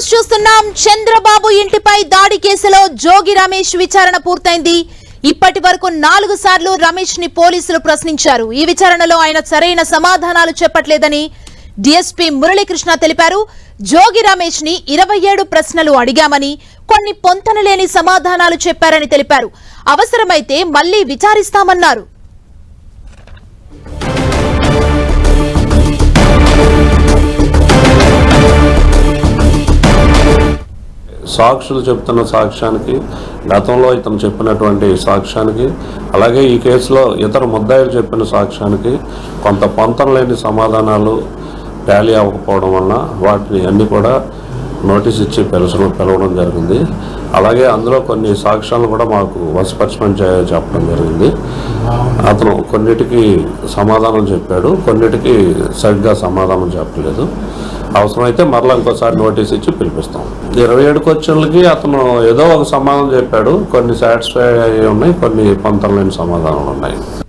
చూస్తున్నాం. చంద్రబాబు ఇంటిపై దాడి కేసులో జోగి రమేష్ విచారణ పూర్తయింది. ఇప్పటి వరకు నాలుగు సార్లు రమేష్ని పోలీసులు ప్రశ్నించారు. ఈ విచారణలో ఆయన సరైన సమాధానాలు చెప్పట్లేదని డీఎస్పీ మురళీకృష్ణ తెలిపారు. జోగి రమేష్ని ఇరవై ఏడు ప్రశ్నలు అడిగామని కొన్ని పొంతనలేని సమాధానాలు చెప్పారని తెలిపారు. అవసరమైతే మళ్ళీ విచారిస్తామన్నారు. సాక్షులు చెప్తున్న సాక్ష్యానికి గతంలో ఇతను చెప్పినటువంటి సాక్ష్యానికి అలాగే ఈ కేసులో ఇతర ముద్దాయిలు చెప్పిన సాక్ష్యానికి కొంత పొంతం లేని సమాధానాలు టాలీ అవ్వకపోవడం వలన వాటిని అన్నీ కూడా నోటీస్ ఇచ్చి పిలచడం పిలవడం జరిగింది. అలాగే అందులో కొన్ని సాక్ష్యాలు కూడా మాకు వశపరచమని చే- చెప్పడం జరిగింది. అతను కొన్నిటికి సమాధానం చెప్పాడు కొన్నిటికి సరిగ్గా సమాధానం చెప్పలేదు. అవసరమైతే మరలా ఇంకోసారి నోటీస్ ఇచ్చి పిలిపిస్తాం. ఇరవై ఏడు క్వశ్చన్లకి అతను ఏదో ఒక సమాధానం చెప్పాడు. కొన్ని సాటిస్ఫై అయ్యి ఉన్నాయి కొన్ని పొంతం లేని సమాధానాలు ఉన్నాయి.